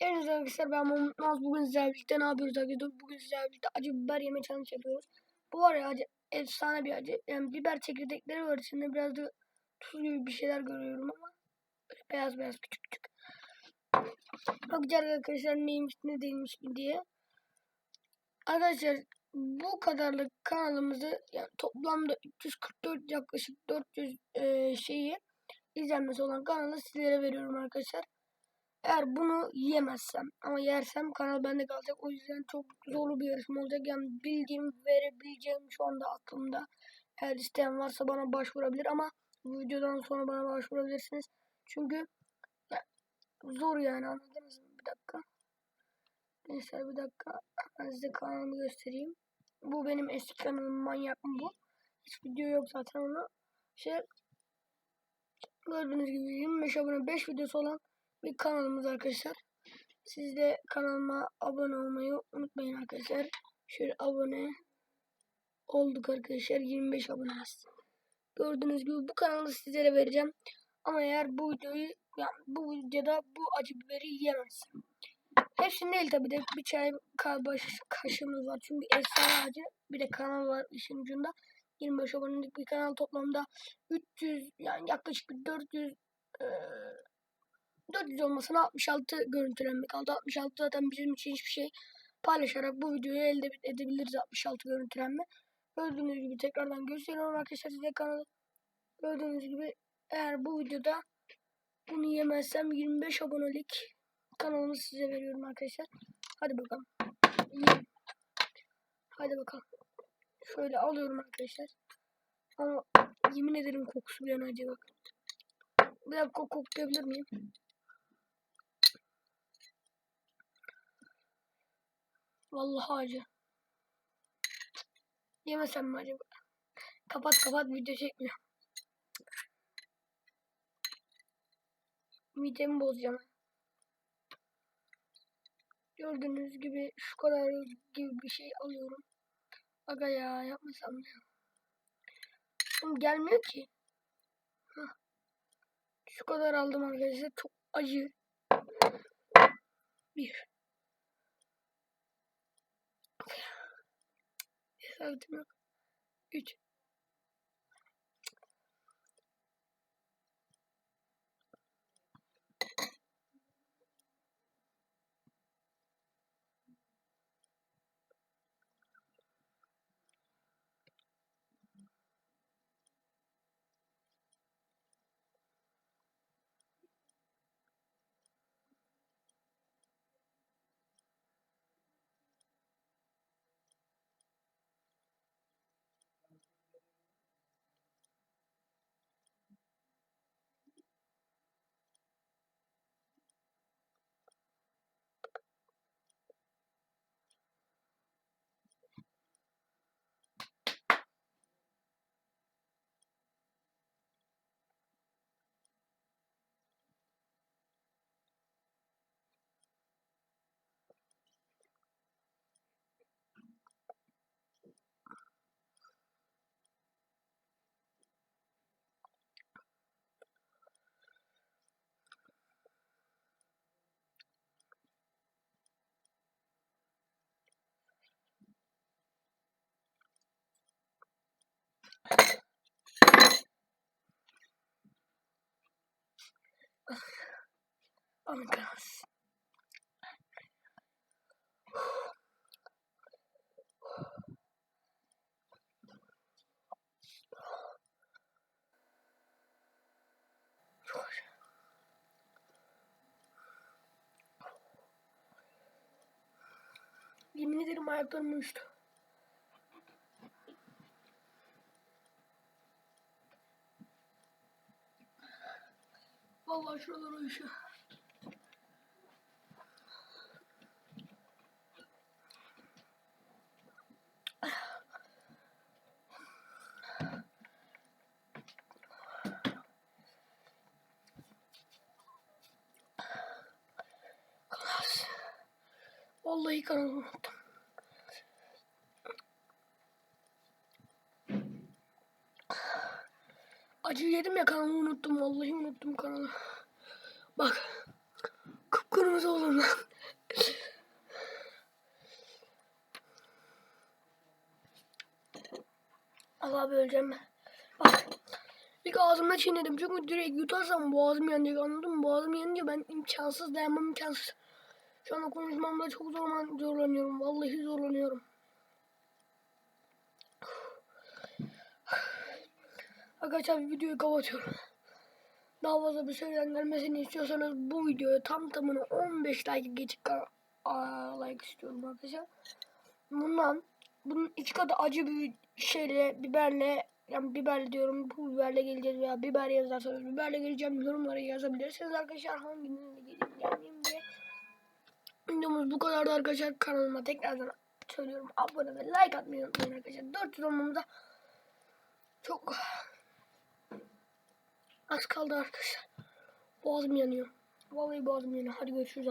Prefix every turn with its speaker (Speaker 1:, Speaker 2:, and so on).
Speaker 1: Hepinize arkadaşlar ben Mahmut. Bugün sizlerle birlikte ne yapıyoruz arkadaşlar? Bugün sizlerle birlikte acı biber yeme challenge yapıyoruz. Bu var ya acı, efsane bir acı. Yani biber çekirdekleri var içinde biraz da tuz gibi bir şeyler görüyorum ama beyaz beyaz küçük küçük. Bakacağız arkadaşlar neymiş ne değilmiş mi diye. Arkadaşlar bu kadarlık kanalımızı yani toplamda 344 yaklaşık 400 e, şeyi izlenmesi olan kanalı sizlere veriyorum arkadaşlar. Eğer bunu yiyemezsem ama yersem kanal bende kalacak. O yüzden çok zorlu bir yarışma olacak. Yani bildiğim verebileceğim şu anda aklımda. Eğer isteyen varsa bana başvurabilir ama bu videodan sonra bana başvurabilirsiniz. Çünkü ya, zor yani anladınız mı? Bir dakika. Gençler bir dakika. Ben size kanalımı göstereyim. Bu benim eski kanalım manyak mı bu? Hiç video yok zaten ona. Şey gördüğünüz gibi 25 abone 5 videosu olan bir kanalımız arkadaşlar. Siz de kanalıma abone olmayı unutmayın arkadaşlar. Şöyle abone olduk arkadaşlar. 25 aboneyiz. Gördüğünüz gibi bu kanalı sizlere vereceğim. Ama eğer bu videoyu yani bu videoda bu acı biberi yiyemezsem. Hepsini değil tabi de bir çay baş kaşığımız var. Çünkü efsane acı. Bir de kanal var işin ucunda. 25 abonelik bir kanal toplamda 300 yani yaklaşık 400 e, 400 olmasına 66 görüntülenme kaldı. 66 zaten bizim için hiçbir şey paylaşarak bu videoyu elde edebiliriz 66 görüntülenme. Gördüğünüz gibi tekrardan gösteriyorum arkadaşlar size kanalı. Gördüğünüz gibi eğer bu videoda bunu yemezsem 25 abonelik kanalımı size veriyorum arkadaşlar. Hadi bakalım. Hadi bakalım. Şöyle alıyorum arkadaşlar. Ama yemin ederim kokusu bir an acı bak. Bir dakika koklayabilir miyim? Vallahi acı. Yemesem mi acaba? Kapat kapat video çekmiyor. Midemi bozacağım. Gördüğünüz gibi şu kadar gibi bir şey alıyorum. Aga ya yapmasam ya. Oğlum gelmiyor ki. Şu kadar aldım arkadaşlar. Çok acı. Bir. Şöyle bitirmek. 3 oh my Ankas. Yemin ederim ayaklarım uyuştu. Vallahi şuralar uyuşuyor. Kalas. Vallahi kanalı unuttum. Acı yedim ya kanalı unuttum. Vallahi unuttum kanalı. Bak. Kıpkırmızı oğlum lan. Allah abi öleceğim ben. Bak. İlk ağzımda çiğnedim. Çünkü direkt yutarsam boğazım yanacak anladın mı? Boğazım yanınca ben imkansız dayanmam imkansız. Şu anda konuşmamda çok zorlan zorlanıyorum. Vallahi zorlanıyorum. Arkadaşlar videoyu kapatıyorum. Daha fazla bir şeyden gelmesini istiyorsanız bu videoya tam tamına 15 like geçik like istiyorum arkadaşlar. Bundan bunun iki katı acı bir şeyle biberle yani biberle diyorum bu biberle geleceğiz veya biber yazarsanız biberle geleceğim yorumlara yazabilirsiniz arkadaşlar hanginizle geleyim gelmeyeyim diye. Videomuz bu kadardı arkadaşlar kanalıma tekrardan söylüyorum abone ve like atmayı unutmayın arkadaşlar 400 olmamıza çok az kaldı arkadaşlar. Boğazım yanıyor. Vallahi boğazım yanıyor. Hadi görüşürüz